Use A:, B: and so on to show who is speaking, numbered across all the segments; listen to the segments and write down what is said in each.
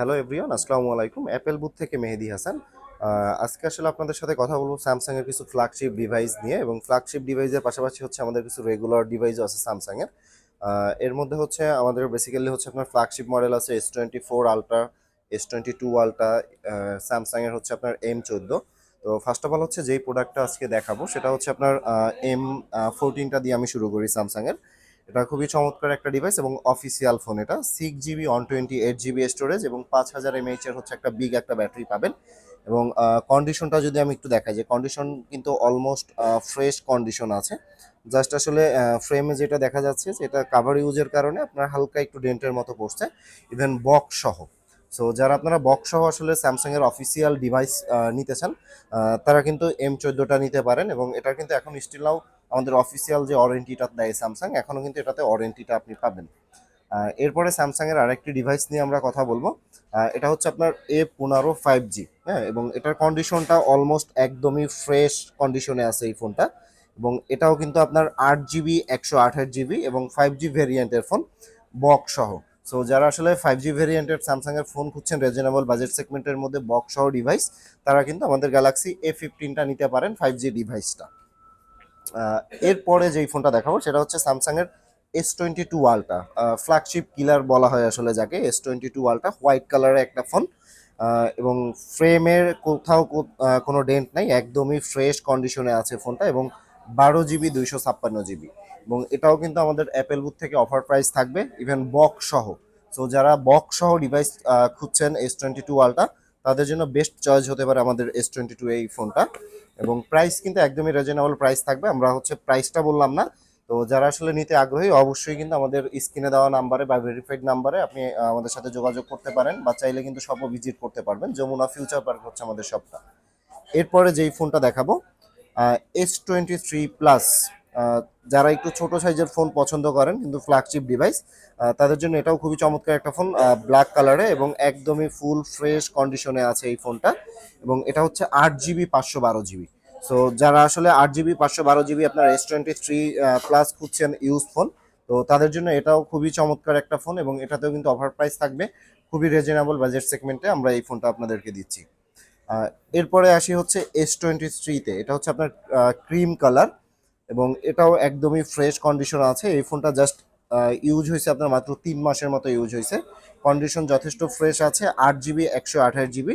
A: Hello everyone, আসসালামু আলাইকুম। Apple booth থেকে মেহেদি হাসান। আজকে আসলে আপনাদের সাথে কথা বলব স্যামসাং এর কিছু ফ্ল্যাগশিপ ডিভাইস নিয়ে এবং ফ্ল্যাগশিপ ডিভাইসের পাশাপাশি হচ্ছে আমাদের কিছু রেগুলার ডিভাইসও আছে স্যামসাং এর। মধ্যে হচ্ছে আমাদের বেসিক্যালি হচ্ছে আপনার ফ্ল্যাগশিপ মডেল আছে S twenty four ultra S twenty two ultra Samsung এর হচ্ছে আপনার এম চোদ্দ। তো ফার্স্ট অফ অল হচ্ছে যেই প্রোডাক্টটা আজকে দেখাবো সেটা হচ্ছে আপনার এম ফোরটিনটা দিয়ে আমি শুরু করি স্যামসাং এর। এটা খুবই চমৎকার একটা ডিভাইস এবং অফিসিয়াল ফোন এটা। Six GB one twenty eight GB storage এবং পাঁচ হাজার এমএইচ এর হচ্ছে একটা বিগ একটা ব্যাটারি পাবেন। এবং কন্ডিশনটা যদি আমি একটু দেখাই যে কন্ডিশন কিন্তু অলমোস্ট ফ্রেশ কন্ডিশন আছে। জাস্ট আসলে ফ্রেমে যেটা দেখা যাচ্ছে যে এটা কাভার ইউজের কারণে আপনার হালকা একটু ডেন্টের মতো পড়ছে। ইভেন বক্স সহ। সো যারা আপনারা বক্স সহ আসলে স্যামসাং এর অফিসিয়াল ডিভাইস নিতে চান তারা কিন্তু এম চোদ্দোটা নিতে পারেন এবং এটা কিন্তু এখন স্টিল নাও আমাদের অফিসিয়াল যে ওয়ারেন্টিটা দেয় স্যামসাং এখনও কিন্তু এটাতে ওয়ারেন্টিটা আপনি পাবেন। এরপরে স্যামসাংয়ের আরেকটি ডিভাইস নিয়ে আমরা কথা বলব। এটা হচ্ছে আপনার এ পনেরো ফাইভ জি হ্যাঁ? এবং এটার কন্ডিশনটা অলমোস্ট একদমই ফ্রেশ কন্ডিশনে আছে এই ফোনটা এবং এটাও কিন্তু আপনার আট জিবি একশো আঠাশ জিবি এবং ফাইভ জি ভেরিয়েন্টের ফোন বক্স সহ। সো যারা আসলে ফাইভ জি ভেরিয়েন্টের স্যামসাংয়ের ফোন খুঁজছেন রিজনেবল বাজেট সেগমেন্টের মধ্যে বক্স সহ ডিভাইস তারা কিন্তু আমাদের গ্যালাক্সি এ ফিফটিনটা নিতে পারেন ফাইভ জি ডিভাইসটা এরপরে যেই ফোনটা দেখাবো, সেটা হচ্ছে স্যামসাং এর S twenty two ultra flagship killer বলা হয় আসলে যাকে S twenty two ultra white কালারের একটা ফোন এবং ফ্রেমের কোথাও কোনো ডেন্ট নাই, একদমই ফ্রেশ কন্ডিশনে আছে ফোনটা এবং বারো জিবি দুইশো ছাপ্পান্ন জিবি এবং এটাও কিন্তু আমাদের অ্যাপেল বুথ থেকে অফার প্রাইস থাকবে ইভেন বক্স সহ। সো যারা বক্স সহ ডিভাইস খুঁজছেন এস টোয়েন্টি টু আলট্রা তাদের জন্য বেস্ট চয়েস হতে পারে আমাদের এস টোয়েন্টি টু এই ফোনটা। এবং প্রাইস কিন্তু একদমই রিজনেবল প্রাইস থাকবে। আমরা হচ্ছে প্রাইসটা বললাম না। তো যারা আসলে নিতে আগ্রহী, অবশ্যই কিন্তু আমাদের স্ক্রিনে দেওয়া নাম্বারে বা ভেরিফাইড নাম্বারে আপনি আমাদের সাথে যোগাযোগ করতে পারেন বা চাইলে কিন্তু সবও ভিজিট করতে পারবেন। যমুনা ফিউচার পার্ক হচ্ছে আমাদের শপটা এরপরে যেই ফোনটা দেখাবো এস টোয়েন্টি থ্রি প্লাস যারা একটু ছোট সাইজের ফোন পছন্দ করেন, কিন্তু ফ্ল্যাগশিপ ডিভাইস তাদের জন্য এটাও খুবই চমৎকার একটা ফোন ব্ল্যাক কালারে এবং একদমই ফুল ফ্রেশ কন্ডিশনে আছে এই ফোনটা এবং এটা হচ্ছে আট জিবি পাঁচশো বারো জিবি সো যারা আসলে আট জিবি পাঁচশো বারো জিবি আপনার এস টোয়েন্টি থ্রি প্লাস খুঁজছেন ইউজ ফোন তো তাদের জন্য এটাও খুবই চমৎকার একটা ফোন এবং এটাতেও কিন্তু অফার প্রাইস থাকবে। খুবই রিজনেবল বাজেট সেগমেন্টে আমরা এই ফোনটা আপনাদেরকে দিচ্ছি। এরপরে আসি হচ্ছে এস টোয়েন্টি থ্রিতে এটা হচ্ছে আপনার ক্রিম কালার এবং এটাও একদমই ফ্রেশ কন্ডিশন আছে। এই ফোনটা জাস্ট ইউজ হয়েছে আপনার মাত্র তিন মাসের মতো ইউজ হয়েছে। কন্ডিশন যথেষ্ট ফ্রেশ আছে, আট জিবি একশো আঠাশ জিবি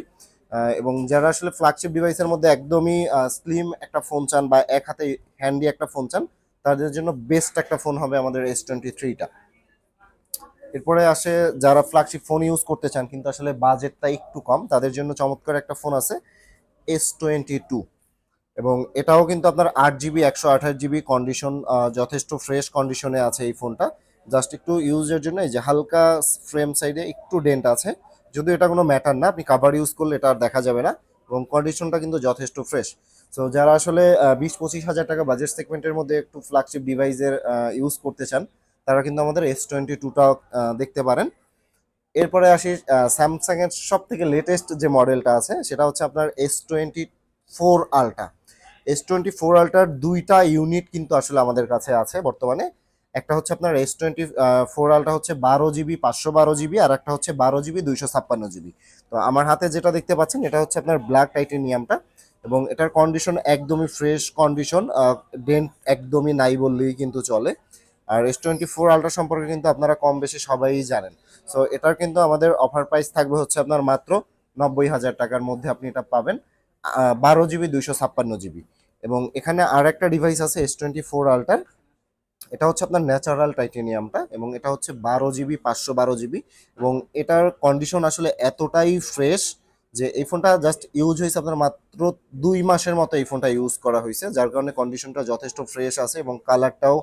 A: এবং যারা আসলে ফ্ল্যাগশিপ ডিভাইসের মধ্যে একদমই স্লিম একটা ফোন চান বা এক হাতে হ্যান্ডি একটা ফোন চান, তাদের জন্য বেস্ট একটা ফোন হবে আমাদের এস টোয়েন্টি থ্রিটা এরপরে আসে যারা ফ্ল্যাগশিপ ফোন ইউজ করতে চান, কিন্তু আসলে বাজেটটা একটু কম, তাদের জন্য চমৎকার একটা ফোন আছে এস টোয়েন্টি টু এবং এটাও কিন্তু আপনার আট জিবি একশো আঠাশ জিবি কন্ডিশন যথেষ্ট ফ্রেশ কন্ডিশনে আছে এই ফোনটা। জাস্ট একটু ইউজের জন্য এই যে হালকা ফ্রেম সাইডে একটু ডেন্ট আছে। যদিও এটা কোনো ম্যাটার না, আপনি কাভার ইউজ করলে এটা আর দেখা যাবে না। এবং কন্ডিশনটা কিন্তু যথেষ্ট ফ্রেশ সো যারা আসলে বিশ পঁচিশ হাজার টাকা বাজেট সেগমেন্টের মধ্যে একটু ফ্ল্যাগশিপ ডিভাইসের ইউজ করতে চান, তারা কিন্তু আমাদের এস টোয়েন্টি টুটাও দেখতে পারেন। এরপরে আসি স্যামসাংয়ের সব থেকে লেটেস্ট যে মডেলটা আছে, সেটা হচ্ছে আপনার S twenty four ultra. S twenty four আলট্রার দুইটা ইউনিট কিন্তু আসলে আমাদের কাছে আছে বর্তমানে। একটা হচ্ছে আপনার এস টোয়েন্টি ফোর আলট্রা হচ্ছে বারো জিবি, পাঁচশো বারো জিবি, আর একটা হচ্ছে বারো জিবি, দুইশো ছাপ্পান্ন জিবি। তো আমার হাতে যেটা দেখতে পাচ্ছেন, এটা হচ্ছে আপনার ব্ল্যাক টাইটেনিয়ামটা এবং এটার কন্ডিশন একদমই ফ্রেশ কন্ডিশন ডেন্ট একদমই নাই বললেই কিন্তু চলে। আর এস টোয়েন্টি ফোর আলট্রা সম্পর্কে কিন্তু আপনারা কম বেশি সবাই জানেন। সো এটার কিন্তু আমাদের অফার প্রাইস থাকবে হচ্ছে আপনার মাত্র নব্বই হাজার টাকার মধ্যে আপনি এটা পাবেন। বারো জিবি, দুইশো ছাপ্পান্ন জিবি। এবং এখানে আর একটা ডিভাইস আছে এস টোয়েন্টি ফোর আলটার এটা হচ্ছে আপনার ন্যাচারাল টাইটেনিয়ামটা এবং এটা হচ্ছে বারো জিবি, পাঁচশো বারো জিবি। এবং এটার কন্ডিশন আসলে এতটাই ফ্রেশ যে এই ফোনটা জাস্ট ইউজ হয়েছে আপনার মাত্র দুই মাসের মতো এই ফোনটা ইউজ করা হয়েছে, যার কারণে কন্ডিশনটা যথেষ্ট ফ্রেশ আছে এবং কালারটাও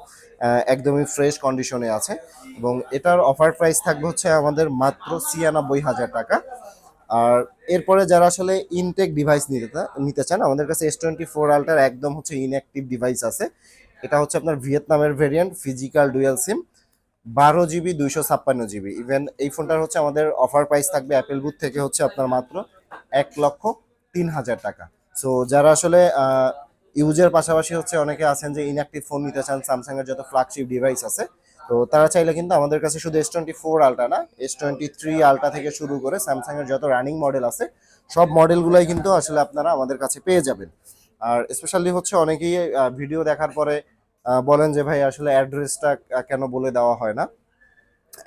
A: একদমই ফ্রেশ কন্ডিশনে আছে। এবং এটার অফার প্রাইস থাকবে হচ্ছে আমাদের মাত্র ছিয়ানব্বই হাজার টাকা। আর এরপরে যারা আসলে ইনটেক ডিভাইস নিতে নিতে চান, আমাদের কাছে এস টোয়েন্টি ফোর আলটার একদম হচ্ছে ইনঅ্যাক্টিভ ডিভাইস আছে। এটা হচ্ছে আপনার ভিয়েতনামের ভেরিয়েন্ট ফিজিক্যাল ডুয়েল সিম বারো জিবি দুইশো ছাপ্পান্ন জিবি ইভেন এই ফোনটার হচ্ছে আমাদের অফার প্রাইস থাকবে অ্যাপেল বুথ থেকে হচ্ছে আপনার মাত্র এক লক্ষ তিন হাজার টাকা। সো যারা আসলে ইউজের পাশাপাশি হচ্ছে অনেকে আছেন যে ইনঅ্যাক্টিভ ফোন নিতে চান স্যামসাংয়ের যত ফ্ল্যাগশিপ ডিভাইস আছে তো তারা চাইলে কিন্তু আমাদের কাছে শুধু এস টোয়েন্টি ফোর আলটা না এস টোয়েন্টি থ্রি আলটা থেকে শুরু করে স্যামসাং এর যত রানিং মডেল আছে, সব মডেলগুলোই কিন্তু আসলে আপনারা আমাদের কাছে পেয়ে যাবেন। আর স্পেশালি হচ্ছে অনেকেই ভিডিও দেখার পরে বলেন যে, ভাই, আসলে অ্যাড্রেসটা কেন বলে দেওয়া হয় না?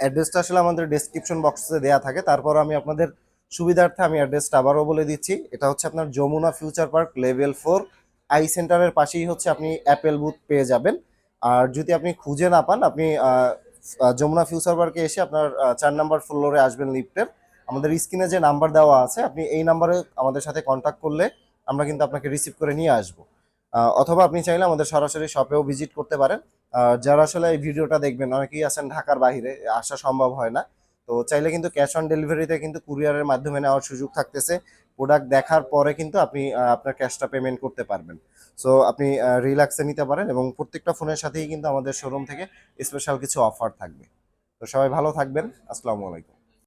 A: অ্যাড্রেসটা আসলে আমাদের ডেসক্রিপশন বক্সে দেওয়া থাকে। তারপর আমি আপনাদের সুবিধার্থে আমি অ্যাড্রেসটা আবারও বলে দিচ্ছি। এটা হচ্ছে আপনার Jamuna future park level four I সেন্টারের পাশেই হচ্ছে আপনি অ্যাপেল বুথ পেয়ে যাবেন। আর যদি আপনি খুঁজে না পান, আপনি যমুনা ফিউচার পার্কে এসে আপনার চার নাম্বার ফ্লোরে আসবেন লিফটের আমাদের স্ক্রিনে যে নাম্বার দেওয়া আছে, আপনি এই নাম্বারে আমাদের সাথে কন্ট্যাক্ট করলে আমরা কিন্তু আপনাকে রিসিভ করে নিয়ে আসব। অথবা আপনি চাইলে আমাদের সরাসরি শপেও ভিজিট করতে পারেন। যারা আসলে এই ভিডিওটা দেখবেন, অনেকেই আছেন ঢাকার বাইরে আসা সম্ভব হয় না। তো চাইলে কিন্তু ক্যাশ অন ডেলিভারিতে কিন্তু কুরিয়ারের মাধ্যমে নেওয়ার সুযোগ থাকতেছে। প্রোডাক্ট দেখার পরে কিন্তু আপনি আপনার ক্যাশটা পেমেন্ট করতে পারবেন। সো আপনি রিল্যাক্সে নিতে পারেন এবং প্রত্যেকটা ফোনের সাথেই কিন্তু আমাদের শোরুম থেকে স্পেশাল কিছু অফার থাকবে। তো সবাই ভালো থাকবেন। আসসালামু আলাইকুম।